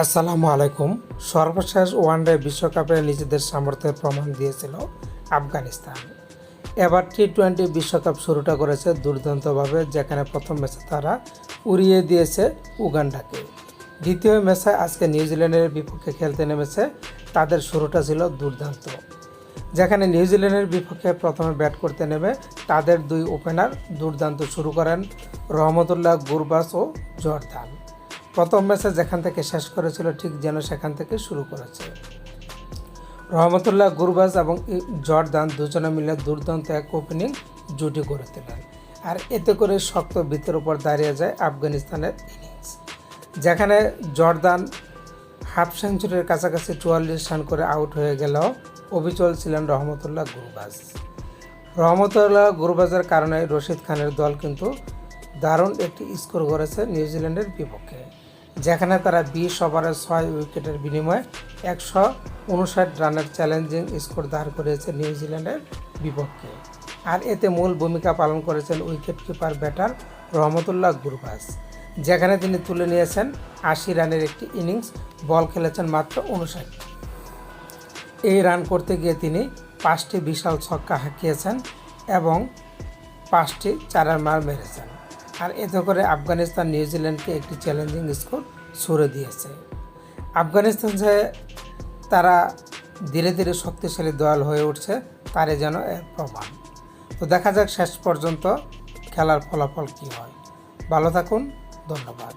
আসসালামু আলাইকুম। সর্বশেষ ওয়ানডে বিশ্বকাপে নিজেদের সামর্থ্যের প্রমাণ দিয়েছিল আফগানিস্তান। এবার টি টোয়েন্টি বিশ্বকাপ শুরুটা করেছে দুর্দান্তভাবে, যেখানে প্রথম ম্যাচে তারা উড়িয়ে দিয়েছে উগান্ডাকে। দ্বিতীয় ম্যাচে আজকে নিউজিল্যান্ডের বিপক্ষে খেলতে নেমেছে, তাদের শুরুটা ছিল দুর্দান্ত। যেখানে নিউজিল্যান্ডের বিপক্ষে প্রথমে ব্যাট করতে নেমে তাদের দুই ওপেনার দুর্দান্ত শুরু করেন রহমতুল্লাহ গুরবাস ও জর্দান। প্রথম ম্যাচে যেখান থেকে শেষ করেছিল, ঠিক যেন সেখান থেকে শুরু করেছে। রহমতুল্লাহ গুরবাজ এবং জর্দান দুজনে মিলে দুর্দান্ত এক ওপেনিং জুটি করে তোলেন। আর এতে করে শক্ত ভিতের উপর দাঁড়িয়ে যায় আফগানিস্তানের ইনিংস যেখানে জর্দান হাফ সেঞ্চুরির কাছাকাছি চুয়াল্লিশ রান করে আউট হয়ে গেলেও অবিচল ছিলেন রহমতুল্লাহ গুরবাজ। রহমতুল্লাহ গুরবাজের কারণে রশিদ খানের দল কিন্তু দারুণ একটি স্কোর করেছে নিউজিল্যান্ডের বিপক্ষে, যেখানে তারা বিশ ওভারে ছয় উইকেটের বিনিময়ে একশো উনষাট রানের চ্যালেঞ্জিং স্কোর দাঁড় করেছে নিউজিল্যান্ডের বিপক্ষে। আর এতে মূল ভূমিকা পালন করেছেন wicket keeper batter Rahmanullah Gurbaz, যেখানে তিনি তুলে নিয়েছেন আশি রানের একটি ইনিংস, বল খেলেছেন মাত্র উনষাট। এই রান করতে গিয়ে তিনি পাঁচটি বিশাল ছক্কা হাঁকিয়েছেন এবং পাঁচটি চারার মার মেরেছেন। আর এতে করে আফগানিস্তান নিউজিল্যান্ডকে একটি চ্যালেঞ্জিং স্কোর সরে দিয়েছে। আফগানিস্তান যে তারা ধীরে ধীরে শক্তিশালী দল হয়ে উঠছে তারে যেন এর প্রমাণ। তো দেখা যাক শেষ পর্যন্ত খেলার ফলাফল কী হয়। ভালো থাকুন, ধন্যবাদ।